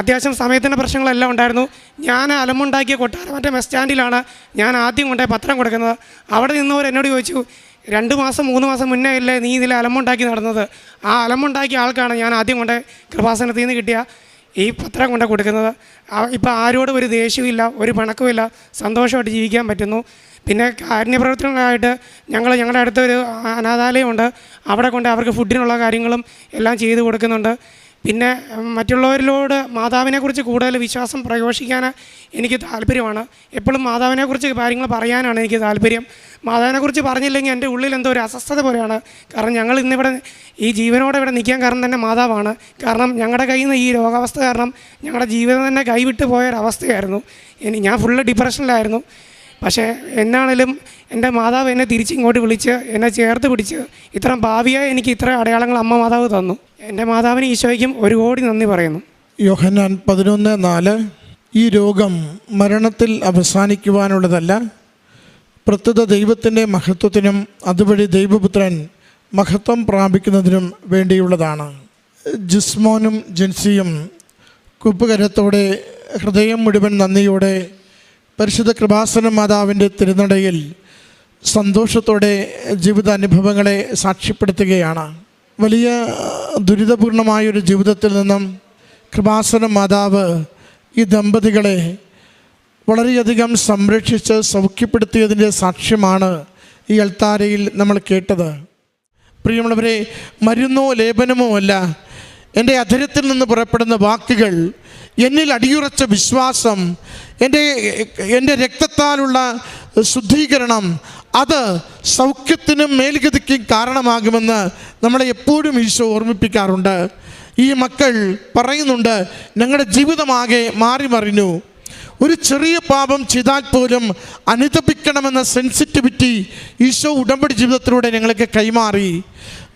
അത്യാവശ്യം സമയത്തിന്റെ പ്രശ്നങ്ങളെല്ലാം ഉണ്ടായിരുന്നു. ഞാൻ അലമുണ്ടാക്കിയ കൊട്ടാരമറ്റ ബസ് സ്റ്റാൻഡിലാണ് ഞാൻ ആദ്യം കൊണ്ടുപോയി പത്രം കൊടുക്കുന്നത്. അവിടെ നിന്നവർ എന്നോട് ചോദിച്ചു രണ്ട് മാസം മൂന്ന് മാസം മുന്നേ അല്ലേ നീ ഇതിൽ അലമുണ്ടാക്കി നടന്നത്? ആ അലമുണ്ടാക്കിയ ആൾക്കാണ് ഞാൻ ആദ്യം കൊണ്ട് കൃപാസനത്തിൽ നിന്ന് കിട്ടിയ ഈ പത്രം കൊണ്ട് കൊടുക്കുന്നത്. ഇപ്പോൾ ആരോടും ഒരു ദേഷ്യമില്ല ഒരു പിണക്കുമില്ല സന്തോഷമായിട്ട് ജീവിക്കാൻ പറ്റുന്നു. പിന്നെ കാരുണ്യപ്രവർത്തനങ്ങളായിട്ട് ഞങ്ങൾ ഞങ്ങളുടെ അടുത്തൊരു അനാഥാലയമുണ്ട്. അവിടെ കൊണ്ട് അവർക്ക് ഫുഡിനുള്ള കാര്യങ്ങളും എല്ലാം ചെയ്തു കൊടുക്കുന്നുണ്ട്. പിന്നെ മറ്റുള്ളവരിലോട് മാതാവിനെക്കുറിച്ച് കൂടുതൽ വിശ്വാസം പ്രഘോഷിക്കാൻ എനിക്ക് താല്പര്യമാണ്. എപ്പോഴും മാതാവിനെക്കുറിച്ച് കാര്യങ്ങൾ പറയാനാണ് എനിക്ക് താല്പര്യം. മാതാവിനെക്കുറിച്ച് പറഞ്ഞില്ലെങ്കിൽ എന്റെ ഉള്ളിൽ എന്തോ ഒരു അസ്വസ്ഥത പോലെയാണ്. കാരണം ഞങ്ങൾ ഇന്നിവിടെ ഈ ജീവനോടെ ഇവിടെ നിൽക്കാൻ കാരണം തന്നെ മാതാവാണ്. കാരണം ഞങ്ങളുടെ കയ്യിൽ നിന്ന് ഈ രോഗാവസ്ഥ കാരണം ഞങ്ങളുടെ ജീവിതം തന്നെ കൈവിട്ട് പോയൊരവസ്ഥയായിരുന്നു. ഇനി ഞാൻ ഫുള്ള് ഡിപ്രഷനിലായിരുന്നു പക്ഷേ എന്നാണേലും എന്റെ മാതാവ് എന്നെ തിരിച്ചിങ്ങോട്ട് വിളിച്ച് എന്നെ ചേർത്ത് പിടിച്ച് ഇത്ര ഭാവിയായി എനിക്ക് ഇത്ര അടയാളങ്ങൾ അമ്മ മാതാവ് തന്നു. എന്റെ മാതാവിന് ഈശോയ്ക്കും ഒരു കോടി നന്ദി പറയുന്നു. യോഹന്നാൻ പതിനൊന്ന് നാല് ഈ രോഗം മരണത്തിൽ അവസാനിക്കുവാനുള്ളതല്ല പ്രസ്തുത ദൈവത്തിന്റെ മഹത്വത്തിനും അതുവഴി ദൈവപുത്രൻ മഹത്വം പ്രാപിക്കുന്നതിനും വേണ്ടിയുള്ളതാണ്. ജിസ്മോനും ജെൻസിയും കുപ്പുകരത്തോടെ ഹൃദയം മുഴുവൻ നന്ദിയോടെ പരിശുദ്ധ കൃപാസന മാതാവിന്റെ തിരുനടയിൽ സന്തോഷത്തോടെ ജീവിതാനുഭവങ്ങളെ സാക്ഷ്യപ്പെടുത്തുകയാണ്. വലിയ ദുരിതപൂർണമായൊരു ജീവിതത്തിൽ നിന്നും കൃപാസന മാതാവ് ഈ ദമ്പതികളെ വളരെയധികം സംരക്ഷിച്ച് സൗഖ്യപ്പെടുത്തിയതിന്റെ സാക്ഷ്യമാണ് ഈ അൾത്താരയിൽ നമ്മൾ കേട്ടത്. പ്രിയമുള്ളവരെ മരുന്നോ ലേപനമോ അല്ല എന്റെ അധരത്തിൽ നിന്ന് പുറപ്പെടുന്ന വാക്കുകൾ എന്നിൽ അടിയുറച്ച വിശ്വാസം എന്റെ എന്റെ രക്തത്താലുള്ള ശുദ്ധീകരണം അത് സൗഖ്യത്തിനും മേൽഗതിക്കും കാരണമാകുമെന്ന് നമ്മളെ എപ്പോഴും ഈശോ ഓർമ്മിപ്പിക്കാറുണ്ട്. ഈ മക്കൾ പറയുന്നുണ്ട് ഞങ്ങളുടെ ജീവിതമാകെ മാറി മറിഞ്ഞു. ഒരു ചെറിയ പാപം ചെയ്താൽ പോലും അനുതപിക്കണമെന്ന സെൻസിറ്റിവിറ്റി ഈശോ ഉടമ്പടി ജീവിതത്തിലൂടെ ഞങ്ങൾക്ക് കൈമാറി.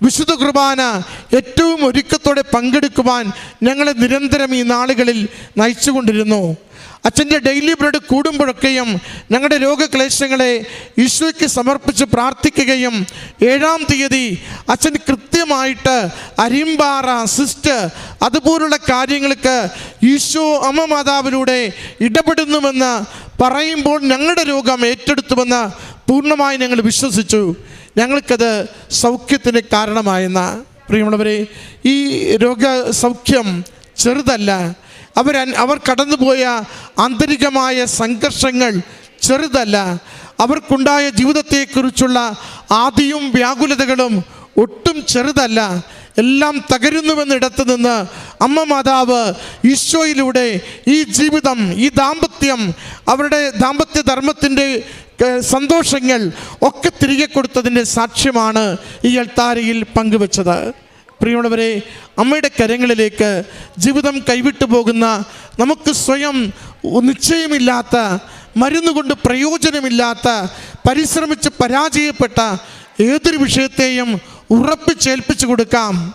വിശുദ്ധ കുർബാന ഏറ്റവും ഒരുക്കത്തോടെ പങ്കെടുക്കുവാൻ ഞങ്ങളെ നിരന്തരം ഈ നാളുകളിൽ നയിച്ചുകൊണ്ടിരുന്നു. അച്ഛന്റെ ഡെയിലി ബ്രെഡ് കൂടുമ്പോഴൊക്കെയും ഞങ്ങളുടെ രോഗക്ലേശങ്ങളെ ഈശോയ്ക്ക് സമർപ്പിച്ച് പ്രാർത്ഥിക്കുകയും ഏഴാം തീയതി അച്ഛൻ കൃത്യമായിട്ട് അരിമ്പാറ സിസ്റ്റ് അതുപോലുള്ള കാര്യങ്ങൾക്ക് ഈശോ അമ്മ മാതാവിലൂടെ ഇടപെടുന്നുവെന്ന് പറയുമ്പോൾ ഞങ്ങളുടെ രോഗം ഏറ്റെടുത്തുവെന്ന് പൂർണമായി ഞങ്ങൾ വിശ്വസിച്ചു. ഞങ്ങൾക്കത് സൗഖ്യത്തിന് കാരണമായെന്ന പ്രിയമുള്ളവരെ ഈ രോഗസൗഖ്യം ചെറുതല്ല. അവർ അവർ കടന്നുപോയ ആന്തരികമായ സംഘർഷങ്ങൾ ചെറുതല്ല. അവർക്കുണ്ടായ ജീവിതത്തെക്കുറിച്ചുള്ള ആദിയും വ്യാകുലതകളും ഒട്ടും ചെറുതല്ല. എല്ലാം തകരുന്നുവെന്നിടത്ത് നിന്ന് അമ്മ മാതാവ് ഈശോയിലൂടെ ഈ ജീവിതം ഈ ദാമ്പത്യം അവരുടെ ദാമ്പത്യ ധർമ്മത്തിന്റെ സന്തോഷങ്ങൾ ഒക്കെ തിരികെ കൊടുത്തതിന്റെ സാക്ഷ്യമാണ് ഈ അൾത്താരയിൽ പങ്കുവച്ചത്. പ്രിയമുള്ളവരെ അമ്മയുടെ കരങ്ങളിലേക്ക് ജീവിതം കൈവിട്ടു പോകുന്ന നമുക്ക് സ്വയം നിശ്ചയമില്ലാത്ത മരുന്നുകൊണ്ട് പ്രയോജനമില്ലാത്ത പരിശ്രമിച്ച് പരാജയപ്പെട്ട ഏതൊരു വിഷയത്തെയും ഉറപ്പിച്ചേൽപ്പിച്ചു കൊടുക്കാം.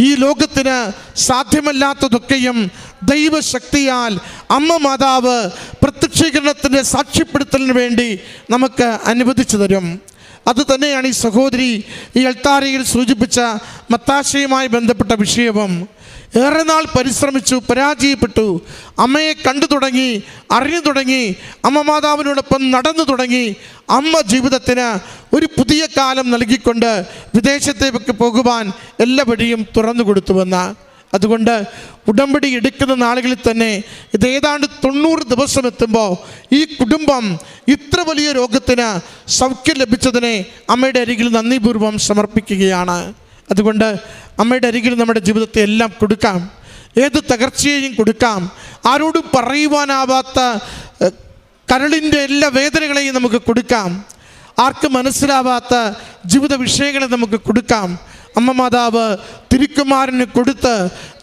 ഈ ലോകത്തിന് സാധ്യമല്ലാത്തതൊക്കെയും ദൈവശക്തിയാൽ അമ്മ മാതാവ് പ്രത്യക്ഷീകരണത്തിന്റെ സാക്ഷ്യപ്പെടുത്തലിന് വേണ്ടി നമുക്ക് അനുവദിച്ചു തരും. അത് തന്നെയാണ് ഈ സഹോദരി ഈ അൾത്താരയിൽ സൂചിപ്പിച്ച മത്താശയുമായി ബന്ധപ്പെട്ട വിഷയവും. ഏറെ നാൾ പരിശ്രമിച്ചു പരാജയപ്പെട്ടു. അമ്മയെ കണ്ടു തുടങ്ങി അറിഞ്ഞു തുടങ്ങി അമ്മ മാതാവിനോടൊപ്പം നടന്നു തുടങ്ങി അമ്മ ജീവിതത്തിന് ഒരു പുതിയ കാലം നൽകിക്കൊണ്ട് വിദേശത്തേക്ക് പോകുവാൻ എല്ലാ വഴിയും തുറന്നു കൊടുത്തുവെന്ന് അതുകൊണ്ട് ഉടമ്പടി എടുക്കുന്ന നാളുകളിൽ തന്നെ ഇത് ഏതാണ്ട് തൊണ്ണൂറ് ദിവസം എത്തുമ്പോൾ ഈ കുടുംബം ഇത്ര വലിയ രോഗത്തിന് സൗഖ്യം ലഭിച്ചതിനെ അമ്മയുടെ അരികിൽ നന്ദിപൂർവം സമർപ്പിക്കുകയാണ്. അതുകൊണ്ട് അമ്മയുടെ അരികിൽ നമ്മുടെ ജീവിതത്തെ എല്ലാം കൊടുക്കാം. ഏത് തകർച്ചയെയും കൊടുക്കാം. ആരോടും പറയുവാനാവാത്ത കരളിന്റെ എല്ലാ വേദനകളെയും നമുക്ക് കൊടുക്കാം. ആർക്കും മനസ്സിലാവാത്ത ജീവിത വിഷയങ്ങളെ നമുക്ക് കൊടുക്കാം. അമ്മ മാതാവ് തിരുക്കുമാരന് കൊടുത്ത്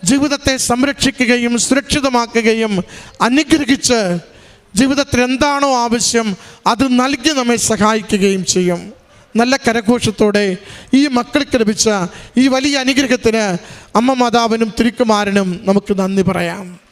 ജീവിതത്തെ സംരക്ഷിക്കുകയും സുരക്ഷിതമാക്കുകയും അനുഗ്രഹിച്ച് ജീവിതത്തിൽ എന്താണോ ആവശ്യം അത് നൽകി നമ്മെ സഹായിക്കുകയും ചെയ്യും. നല്ല കരഘോഷത്തോടെ ഈ മക്കൾക്ക് ലഭിച്ച ഈ വലിയ അനുഗ്രഹത്തിന് അമ്മ മാതാവിനും തിരുക്കുമാരനും നമുക്ക് നന്ദി പറയാം.